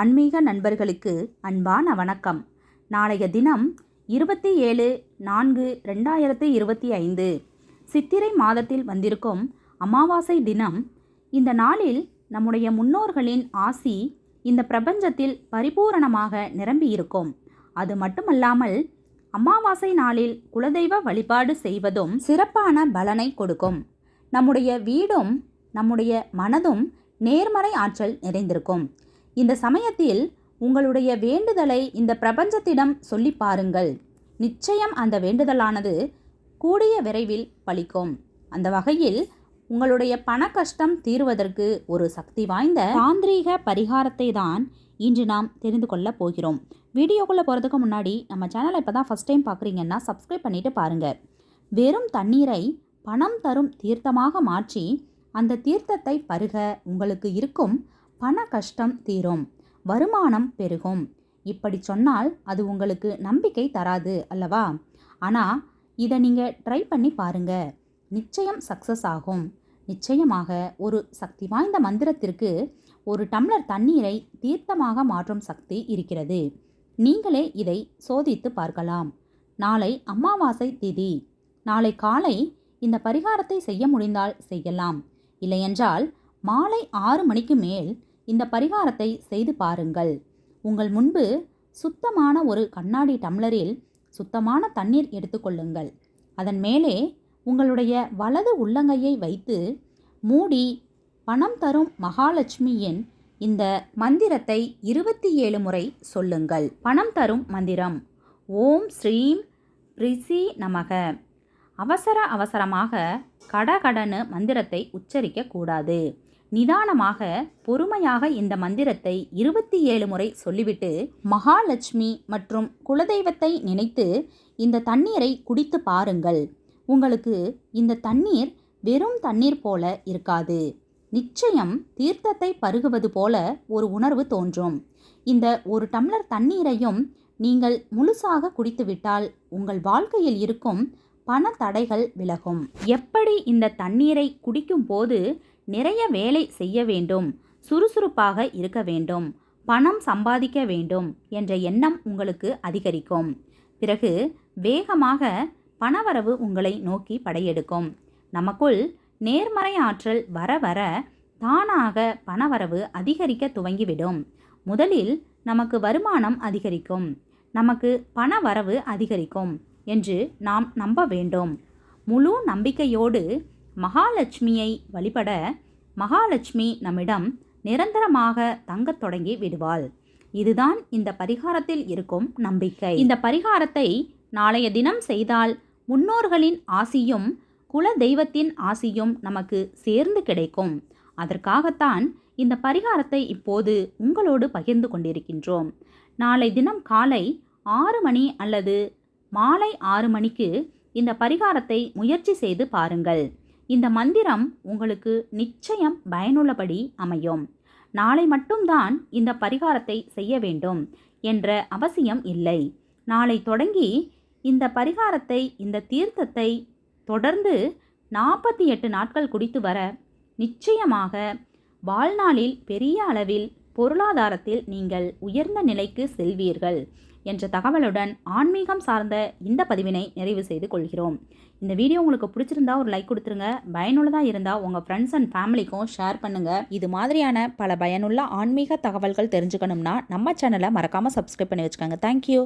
ஆன்மீக நண்பர்களுக்கு அன்பான வணக்கம். நாளைய தினம் இருபத்தி ஏழு நான்கு ரெண்டாயிரத்தி இருபத்தி ஐந்து சித்திரை மாதத்தில் வந்திருக்கும் அமாவாசை தினம். இந்த நாளில் நம்முடைய முன்னோர்களின் ஆசி இந்த பிரபஞ்சத்தில் பரிபூரணமாக நிரம்பியிருக்கும். அது மட்டுமல்லாமல் அமாவாசை நாளில் குலதெய்வ வழிபாடு செய்வதும் சிறப்பான பலனை கொடுக்கும். நம்முடைய வீடும் நம்முடைய மனதும் நேர்மறை ஆற்றல் நிறைந்திருக்கும். இந்த சமயத்தில் உங்களுடைய வேண்டுதலை இந்த பிரபஞ்சத்திடம் சொல்லி பாருங்கள். நிச்சயம் அந்த வேண்டுதலானது கூடிய விரைவில் பலிக்கும் அந்த வகையில் உங்களுடைய பண கஷ்டம் தீர்வதற்கு ஒரு சக்தி வாய்ந்த தாந்திரீக பரிகாரத்தை தான் இன்று நாம் தெரிந்து கொள்ளப் போகிறோம். வீடியோக்குள்ளே போகிறதுக்கு முன்னாடி நம்ம சேனலை இப்போ தான் ஃபஸ்ட் டைம் பார்க்குறீங்கன்னா சப்ஸ்கிரைப் பண்ணிவிட்டு பாருங்கள் வெறும் தண்ணீரை பணம் தரும் தீர்த்தமாக மாற்றி அந்த தீர்த்தத்தை பருக உங்களுக்கு இருக்கும் பண கஷ்டம் தீரும் வருமானம் பெருகும். இப்படி சொன்னால் அது உங்களுக்கு நம்பிக்கை தராது அல்லவா? ஆனால் இதை நீங்கள் ட்ரை பண்ணி பாருங்க. நிச்சயம் சக்ஸஸ் ஆகும். நிச்சயமாக ஒரு சக்தி வாய்ந்த மந்திரத்திற்கு ஒரு டம்ளர் தண்ணீரை தீர்த்தமாக மாற்றும் சக்தி இருக்கிறது. நீங்களே இதை சோதித்து பார்க்கலாம். நாளை அமாவாசை திதி. நாளை காலை இந்த பரிகாரத்தை செய்ய முடிந்தால் செய்யலாம். இல்லையென்றால் மாலை ஆறு மணிக்கு மேல் இந்த பரிகாரத்தை செய்து பாருங்கள். உங்கள் முன்பு சுத்தமான ஒரு கண்ணாடி டம்ளரில் சுத்தமான தண்ணீர் எடுத்துக்கொள்ளுங்கள் அதன் மேலே உங்களுடைய வலது உள்ளங்கையை வைத்து மூடி பணம் தரும் மகாலட்சுமியின் இந்த மந்திரத்தை இருபத்தி ஏழு முறை சொல்லுங்கள். பணம் தரும் மந்திரம். ஓம் ஸ்ரீம் ரிசி நமக. அவசர அவசரமாக கடகடனு மந்திரத்தை உச்சரிக்கக்கூடாது நிதானமாக பொறுமையாக இந்த மந்திரத்தை இருபத்தி ஏழு முறை சொல்லிவிட்டு மகாலட்சுமி மற்றும் குலதெய்வத்தை நினைத்து இந்த தண்ணீரை குடித்து பாருங்கள். உங்களுக்கு இந்த தண்ணீர் வெறும் தண்ணீர் போல இருக்காது. நிச்சயம் தீர்த்தத்தை பருகுவது போல ஒரு உணர்வு தோன்றும். இந்த ஒரு டம்ளர் தண்ணீரையும் நீங்கள் முழுசாக குடித்துவிட்டால் உங்கள் வாழ்க்கையில் இருக்கும் பண தடைகள் விலகும். எப்படி இந்த தண்ணீரை குடிக்கும் போது நிறைய வேலை செய்ய வேண்டும் சுறுசுறுப்பாக இருக்க வேண்டும் பணம் சம்பாதிக்க வேண்டும் என்ற எண்ணம் உங்களுக்கு அதிகரிக்கும். பிறகு வேகமாக பணவரவு உங்களை நோக்கி படையெடுக்கும். நமக்குள் நேர்மறை ஆற்றல் வர வர தானாக பணவரவு அதிகரிக்க துவங்கிவிடும். முதலில் நமக்கு வருமானம் அதிகரிக்கும். நமக்கு பண வரவு அதிகரிக்கும். என்று நாம் நம்ப வேண்டும். முழு நம்பிக்கையோடு மகாலட்சுமியை வழிபட மகாலட்சுமி நம்மிடம் நிரந்தரமாக தங்கத் தொடங்கி விடுவாள். இதுதான் இந்த பரிகாரத்தில் இருக்கும் நம்பிக்கை. இந்த பரிகாரத்தை நாளைய தினம் செய்தால் முன்னோர்களின் ஆசியும் குல தெய்வத்தின் ஆசியும் நமக்கு சேர்ந்து கிடைக்கும். அதற்காகத்தான் இந்த பரிகாரத்தை இப்போது உங்களோடு பகிர்ந்து கொண்டிருக்கின்றோம். நாளை தினம் காலை ஆறு மணி அல்லது மாலை ஆறு மணிக்கு இந்த பரிகாரத்தை முயற்சி செய்து பாருங்கள். இந்த மந்திரம் உங்களுக்கு நிச்சயம் பயனுள்ளபடி அமையும். நாளை மட்டும்தான் இந்த பரிகாரத்தை செய்ய வேண்டும் என்ற அவசியம் இல்லை. நாளை தொடங்கி இந்த பரிகாரத்தை இந்த தீர்த்தத்தை தொடர்ந்து நாற்பத்தி எட்டு நாட்கள் குடித்து வர நிச்சயமாக வாழ்நாளில் பெரிய அளவில் பொருளாதாரத்தில் நீங்கள் உயர்ந்த நிலைக்கு செல்வீர்கள். என்ற தகவலுடன் ஆன்மீகம் சார்ந்த இந்த பதிவினை நிறைவு செய்து கொள்கிறோம். இந்த வீடியோ உங்களுக்கு பிடிச்சிருந்தா ஒரு லைக் கொடுத்துருங்க. பயனுள்ளதாக இருந்தால் உங்கள் ஃப்ரெண்ட்ஸ் அண்ட் ஃபேமிலிக்கும் ஷேர் பண்ணுங்கள் இது மாதிரியான பல பயனுள்ள ஆன்மீக தகவல்கள் தெரிஞ்சுக்கணும்னா நம்ம சேனலை மறக்காமல் சப்ஸ்கிரைப் பண்ணி வச்சுக்கோங்க. தேங்க்யூ